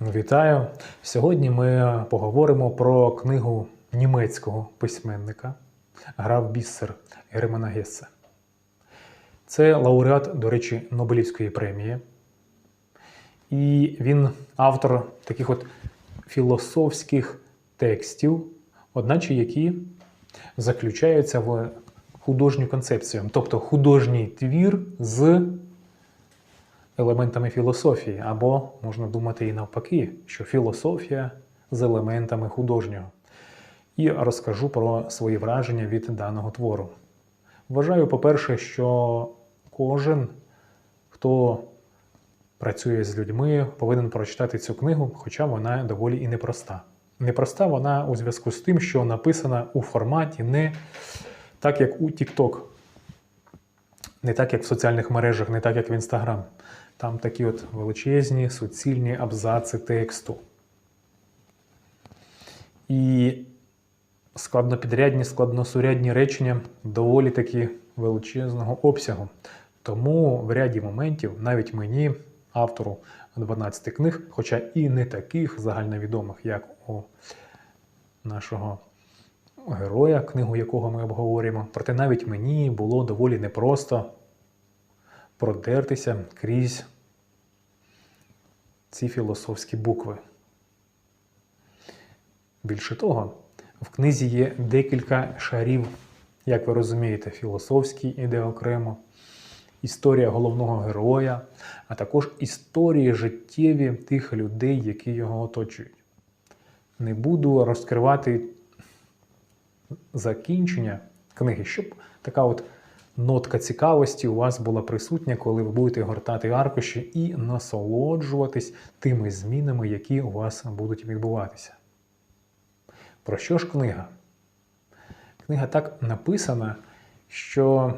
Вітаю! Сьогодні ми поговоримо про книгу німецького письменника Граф Біссер Германа Гессе. Це лауреат, до речі, Нобелівської премії. І він автор таких от філософських текстів, одначе які заключаються в художню концепцію, тобто художній твір з елементами філософії, або можна думати і навпаки, що філософія з елементами художнього. І розкажу про свої враження від даного твору. Вважаю, по-перше, що кожен, хто працює з людьми, повинен прочитати цю книгу, хоча вона доволі і непроста. Непроста вона у зв'язку з тим, що написана у форматі не так, як у TikTok, не так, як в соціальних мережах, не так, як в Instagram. Там такі от величезні суцільні абзаци тексту. І складнопідрядні, складносурядні речення доволі таки величезного обсягу. Тому в ряді моментів навіть мені, автору 12 книг, хоча і не таких загальновідомих, як у нашого героя, книгу якого ми обговорюємо, проте навіть мені було доволі непросто продертися крізь ці філософські букви. Більше того, в книзі є декілька шарів, як ви розумієте, філософський іде окремо, історія головного героя, а також історії життєві тих людей, які його оточують. Не буду розкривати закінчення книги, щоб така от нотка цікавості у вас була присутня, коли ви будете гортати аркуші і насолоджуватись тими змінами, які у вас будуть відбуватися. Про що ж книга? Книга так написана, що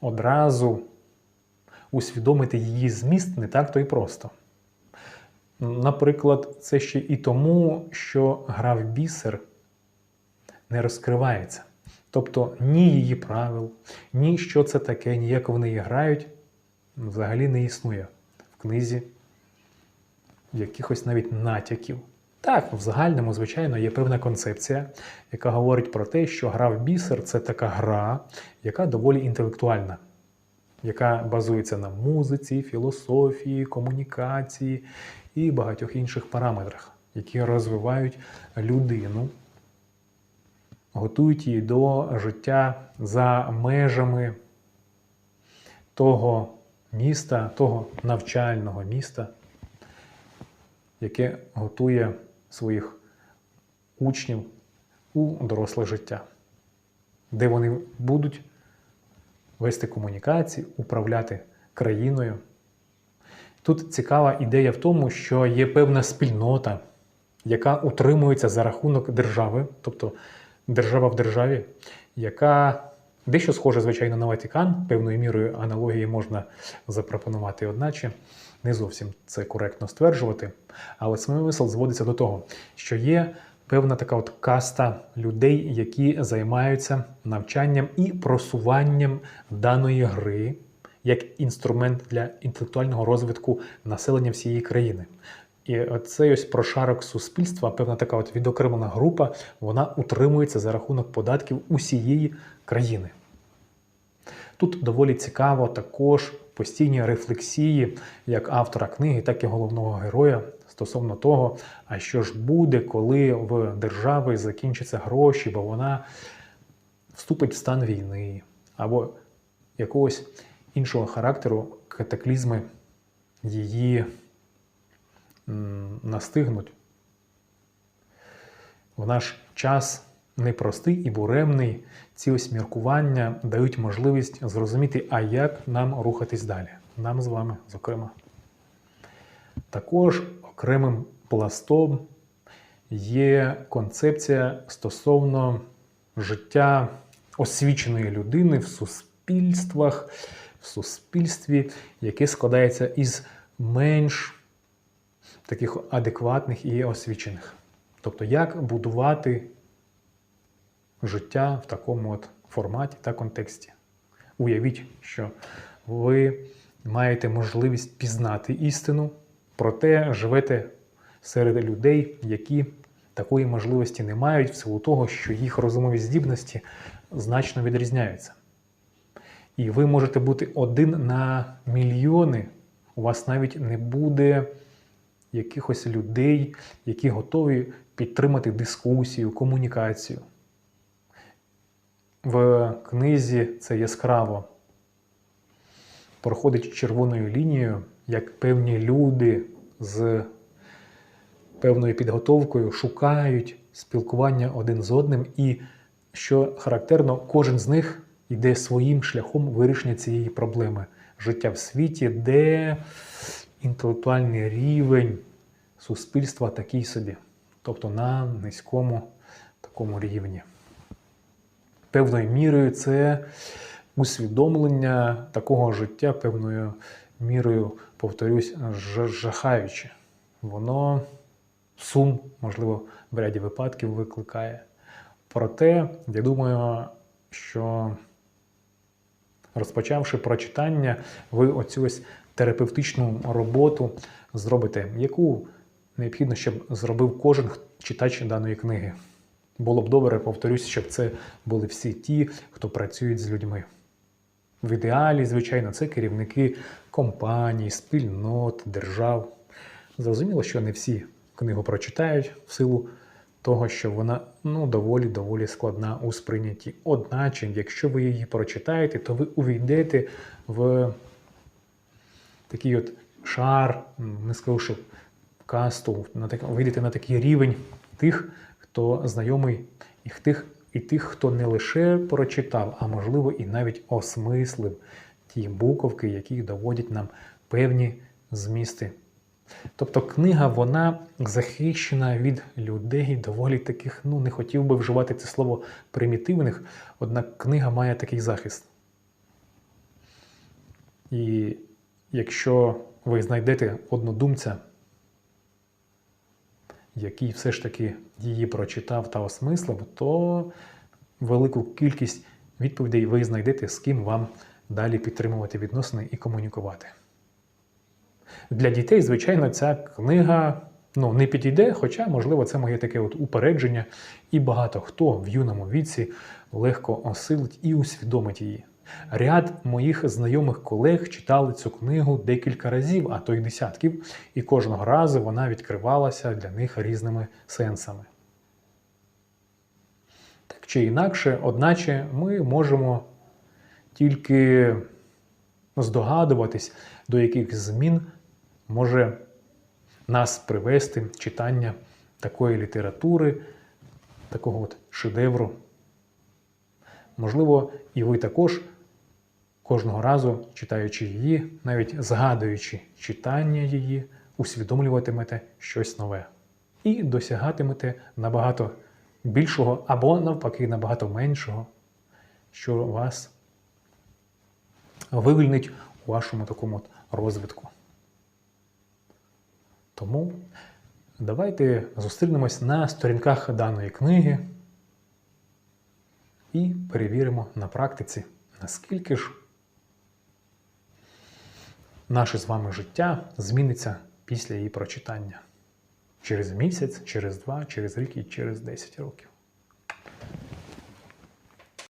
одразу усвідомити її зміст не так то й просто. Наприклад, це ще і тому, що гра в бісер не розкривається. Тобто ні її правил, ні що це таке, ні як вони грають, взагалі не існує в книзі якихось навіть натяків. Так, в загальному, звичайно, є певна концепція, яка говорить про те, що гра в бісер це така гра, яка доволі інтелектуальна, яка базується на музиці, філософії, комунікації і багатьох інших параметрах, які розвивають людину готують її до життя за межами того міста, того навчального міста, яке готує своїх учнів у доросле життя, де вони будуть вести комунікації, управляти країною. Тут цікава ідея в тому, що є певна спільнота, яка утримується за рахунок держави, тобто держава в державі, яка дещо схожа, звичайно, на Ватикан, певною мірою аналогії можна запропонувати, одначе не зовсім це коректно стверджувати. Але смисл зводиться до того, що є певна така от каста людей, які займаються навчанням і просуванням даної гри. Як інструмент для інтелектуального розвитку населення всієї країни. І цей ось прошарок суспільства, певна така от відокремлена група, вона утримується за рахунок податків усієї країни. Тут доволі цікаво також постійні рефлексії як автора книги, так і головного героя стосовно того, а що ж буде, коли в держави закінчаться гроші, бо вона вступить в стан війни, або якогось іншого характеру катаклізми її настигнуть. В наш час непростий і буремний ці ось міркування дають можливість зрозуміти, а як нам рухатись далі. Нам з вами, зокрема. Також окремим пластом є концепція стосовно життя освіченої людини в суспільствах, в суспільстві, яке складається із менш таких адекватних і освічених. Тобто, як будувати життя в такому от форматі та контексті. Уявіть, що ви маєте можливість пізнати істину, проте живете серед людей, які такої можливості не мають, в силу того, що їх розумові здібності значно відрізняються. І ви можете бути один на мільйони. У вас навіть не буде якихось людей, які готові підтримати дискусію, комунікацію. В книзі це яскраво проходить червоною лінією, як певні люди з певною підготовкою шукають спілкування один з одним, і що характерно, кожен з них йде своїм шляхом вирішення цієї проблеми життя в світі, де інтелектуальний рівень суспільства такий собі, тобто на низькому такому рівні. Певною мірою це усвідомлення такого життя певною мірою, повторюсь, жахаюче. Воно сум, можливо, в ряді випадків викликає. Проте, я думаю, що розпочавши прочитання, ви оцю ось терапевтичну роботу зробите, яку необхідно, щоб зробив кожен читач даної книги. Було б добре, повторюсь, щоб це були всі ті, хто працюють з людьми. В ідеалі, звичайно, це керівники компаній, спільнот, держав. Зрозуміло, що не всі книгу прочитають в силу того, що вона ну, доволі доволі складна у сприйнятті. Одначе, якщо ви її прочитаєте, то ви увійдете в такий от шар, не скажу, що касту, на так, вийдете на такий рівень тих, хто знайомий, і тих, і тих, хто не лише прочитав, а можливо і навіть осмислив ті буковки, які доводять нам певні змісти. Тобто книга вона захищена від людей доволі таких, ну не хотів би вживати це слово примітивних, однак книга має такий захист. І якщо ви знайдете однодумця, який все ж таки її прочитав та осмислив, то велику кількість відповідей ви знайдете, з ким вам далі підтримувати відносини і комунікувати. Для дітей, звичайно, ця книга ну, не підійде, хоча, можливо, це моє таке от упередження, і багато хто в юному віці легко осилить і усвідомить її. Ряд моїх знайомих колег читали цю книгу декілька разів, а то й десятків, і кожного разу вона відкривалася для них різними сенсами. Так чи інакше, одначе, ми можемо тільки здогадуватись, до яких змін може нас привести читання такої літератури, такого от шедевру. Можливо, і ви також кожного разу, читаючи її, навіть згадуючи читання її, усвідомлюватимете щось нове і досягатимете набагато більшого або навпаки набагато меншого, що вас вивільнить у вашому такому розвитку. Тому давайте зустрінемось на сторінках даної книги і перевіримо на практиці, наскільки ж наше з вами життя зміниться після її прочитання через місяць, через два, через рік і через 10 років.